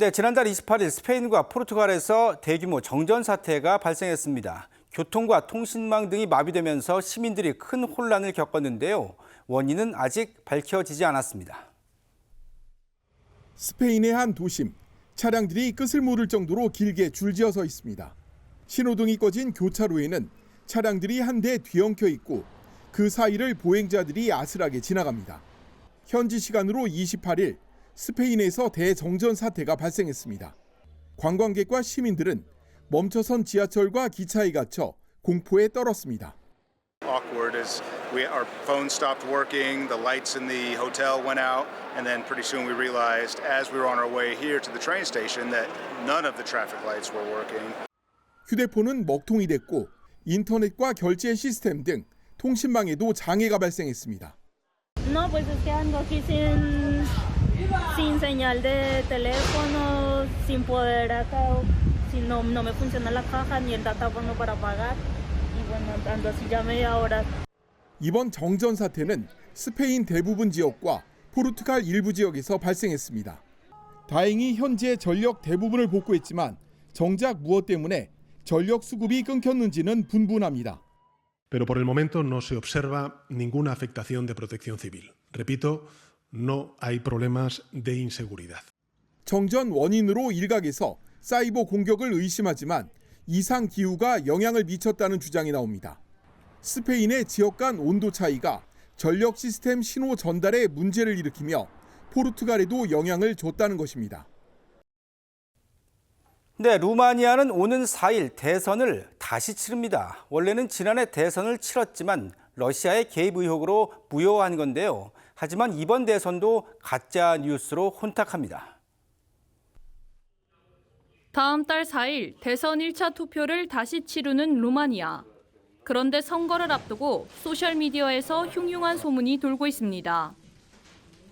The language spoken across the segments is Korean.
네, 지난달 28일 스페인과 포르투갈에서 대규모 정전 사태가 발생했습니다. 교통과 통신망 등이 마비되면서 시민들이 큰 혼란을 겪었는데요. 원인은 아직 밝혀지지 않았습니다. 스페인의 한 도심. 차량들이 끝을 모를 정도로 길게 줄지어 서 있습니다. 신호등이 꺼진 교차로에는 차량들이 한 대 뒤엉켜 있고 그 사이를 보행자들이 아슬하게 지나갑니다. 현지 시간으로 28일 스페인에서 대정전 사태가 발생했습니다. 관광객과 시민들은 멈춰선 지하철과 기차에 갇혀 공포에 떨었습니다. awkward as we our phones stopped working, the lights in the hotel went out, and then pretty soon we realized as we were on our way here to the train station that none of the traffic lights were working. 휴대폰은 먹통이 됐고 인터넷과 결제 시스템 등 통신망에도 장애가 발생했습니다. No, pues es que ando aquí sin, sin señal de teléfono, sin poder acá, si no, no me funciona la caja ni el datáfono para pagar. Y bueno, ando así ya media hora. 이번 정전 사태는 스페인 대부분 지역과 포르투갈 일부 지역에서 발생했습니다. 다행히 현재 전력 대부분을 복구했지만 정작 무엇 때문에 전력 수급이 끊겼는지는 분분합니다. pero por el momento no se observa ninguna afectación de protección civil. Repito, no hay problemas de inseguridad. 정전 원인으로 일각에서 사이버 공격을 의심하지만 이상 기후가 영향을 미쳤다는 주장이 나옵니다. 스페인의 지역 간 온도 차이가 전력 시스템 신호 전달에 문제를 일으키며 포르투갈에도 영향을 줬다는 것입니다. 네, 루마니아는 오는 4일 대선을 다시 치릅니다. 원래는 지난해 대선을 치렀지만 러시아의 개입 의혹으로 무효한 건데요. 하지만 이번 대선도 가짜 뉴스로 혼탁합니다. 다음 달 4일 대선 1차 투표를 다시 치르는 루마니아. 그런데 선거를 앞두고 소셜미디어에서 흉흉한 소문이 돌고 있습니다.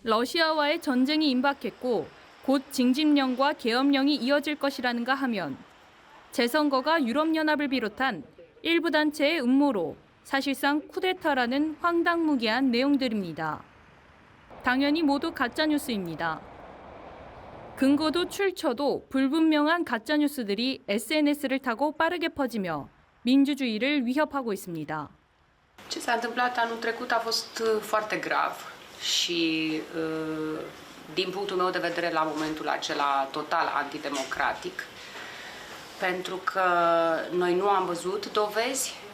러시아와의 전쟁이 임박했고 곧 징집령과 계엄령이 이어질 것이라는가 하면 재선거가 유럽연합을 비롯한 일부 단체의 음모로 사실상 쿠데타라는 황당무계한 내용들입니다. 당연히 모두 가짜뉴스입니다. 근거도 출처도 불분명한 가짜뉴스들이 SNS를 타고 빠르게 퍼지며 민주주의를 위협하고 있습니다. Uh, uh,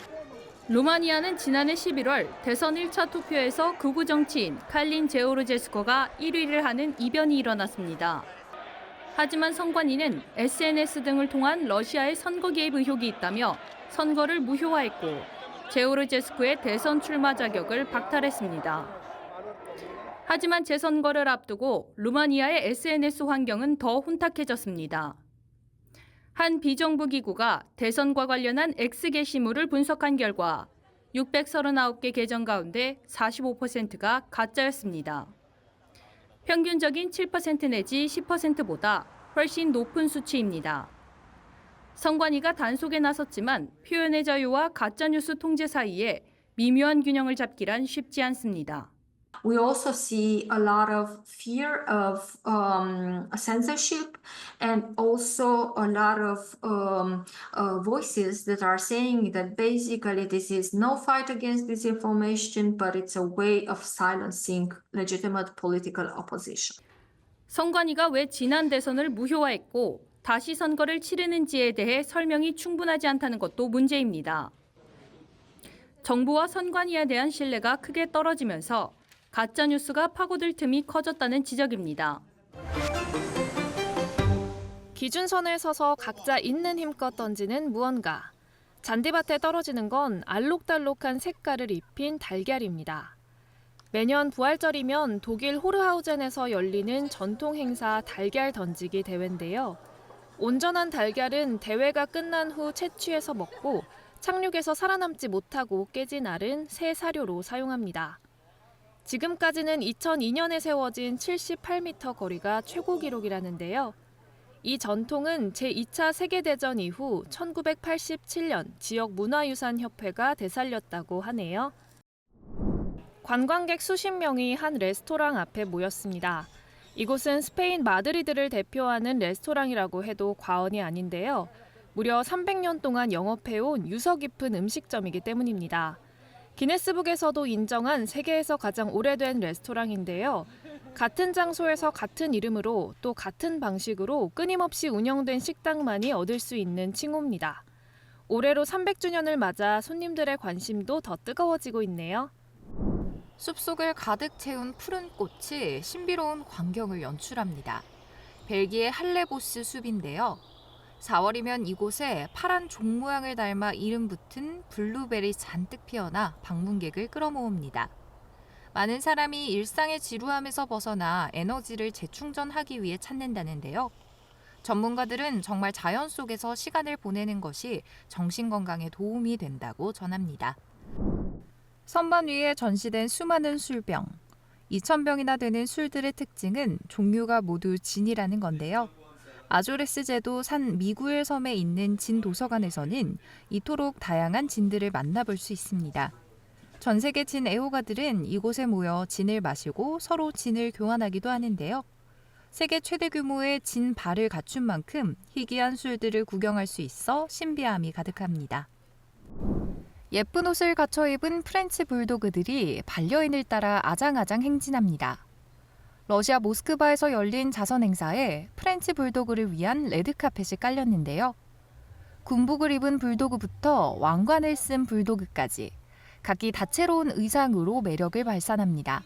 루마니아는 지난해 11월 대선 1차 투표에서 극우 정치인 칼린 제오르제스코가 1위를 하는 이변이 일어났습니다. 하지만 선관위는 SNS 등을 통한 러시아의 선거 개입 의혹이 있다며 선거를 무효화했고 제오르제스코의 대선 출마 자격을 박탈했습니다. 하지만 재선거를 앞두고 루마니아의 SNS 환경은 더 혼탁해졌습니다. 한 비정부 기구가 대선과 관련한 X 게시물을 분석한 결과 639개 계정 가운데 45%가 가짜였습니다. 평균적인 7% 내지 10%보다 훨씬 높은 수치입니다. 선관위가 단속에 나섰지만 표현의 자유와 가짜뉴스 통제 사이에 미묘한 균형을 잡기란 쉽지 않습니다. We also see a lot of fear of um, censorship and also a lot of um, uh, voices that are saying that basically this is no fight against disinformation, but it's a way of silencing legitimate political opposition. 선관위가 왜 지난 대선을 무효화했고 다시 선거를 치르는지에 대해 설명이 충분하지 않다는 것도 문제입니다. 정부와 선관위에 대한 신뢰가 크게 떨어지면서 가짜 뉴스가 파고들 틈이 커졌다는 지적입니다. 기준선에 서서 각자 있는 힘껏 던지는 무언가. 잔디밭에 떨어지는 건 알록달록한 색깔을 입힌 달걀입니다. 매년 부활절이면 독일 호르하우젠에서 열리는 전통 행사 달걀 던지기 대회인데요. 온전한 달걀은 대회가 끝난 후 채취해서 먹고 착륙에서 살아남지 못하고 깨진 알은 새 사료로 사용합니다. 지금까지는 2002년에 세워진 78m 거리가 최고 기록이라는데요. 이 전통은 제2차 세계대전 이후 1987년 지역 문화유산협회가 되살렸다고 하네요. 관광객 수십 명이 한 레스토랑 앞에 모였습니다. 이곳은 스페인 마드리드를 대표하는 레스토랑이라고 해도 과언이 아닌데요. 무려 300년 동안 영업해온 유서 깊은 음식점이기 때문입니다. 기네스북에서도 인정한 세계에서 가장 오래된 레스토랑인데요. 같은 장소에서 같은 이름으로 또 같은 방식으로 끊임없이 운영된 식당만이 얻을 수 있는 칭호입니다. 올해로 300주년을 맞아 손님들의 관심도 더 뜨거워지고 있네요. 숲속을 가득 채운 푸른 꽃이 신비로운 광경을 연출합니다. 벨기에 할레보스 숲인데요. 4월이면 이곳에 파란 종 모양을 닮아 이름 붙은 블루벨이 잔뜩 피어나 방문객을 끌어모읍니다. 많은 사람이 일상의 지루함에서 벗어나 에너지를 재충전하기 위해 찾는다는데요. 전문가들은 정말 자연 속에서 시간을 보내는 것이 정신 건강에 도움이 된다고 전합니다. 선반 위에 전시된 수많은 술병. 2,000병이나 되는 술들의 특징은 종류가 모두 진이라는 건데요. 아조레스 제도 산 미구엘 섬에 있는 진 도서관에서는 이토록 다양한 진들을 만나볼 수 있습니다. 전 세계 진 애호가들은 이곳에 모여 진을 마시고 서로 진을 교환하기도 하는데요. 세계 최대 규모의 진 발을 갖춘 만큼 희귀한 술들을 구경할 수 있어 신비함이 가득합니다. 예쁜 옷을 갖춰 입은 프렌치 불도그들이 반려인을 따라 아장아장 행진합니다. 러시아 모스크바에서 열린 자선 행사에 프렌치 불도그를 위한 레드카펫이 깔렸는데요. 군복을 입은 불도그부터 왕관을 쓴 불도그까지 각기 다채로운 의상으로 매력을 발산합니다.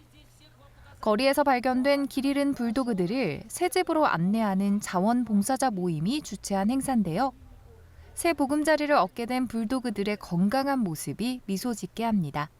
거리에서 발견된 길 잃은 불도그들을 새 집으로 안내하는 자원봉사자 모임이 주최한 행사인데요. 새 보금자리를 얻게 된 불도그들의 건강한 모습이 미소 짓게 합니다.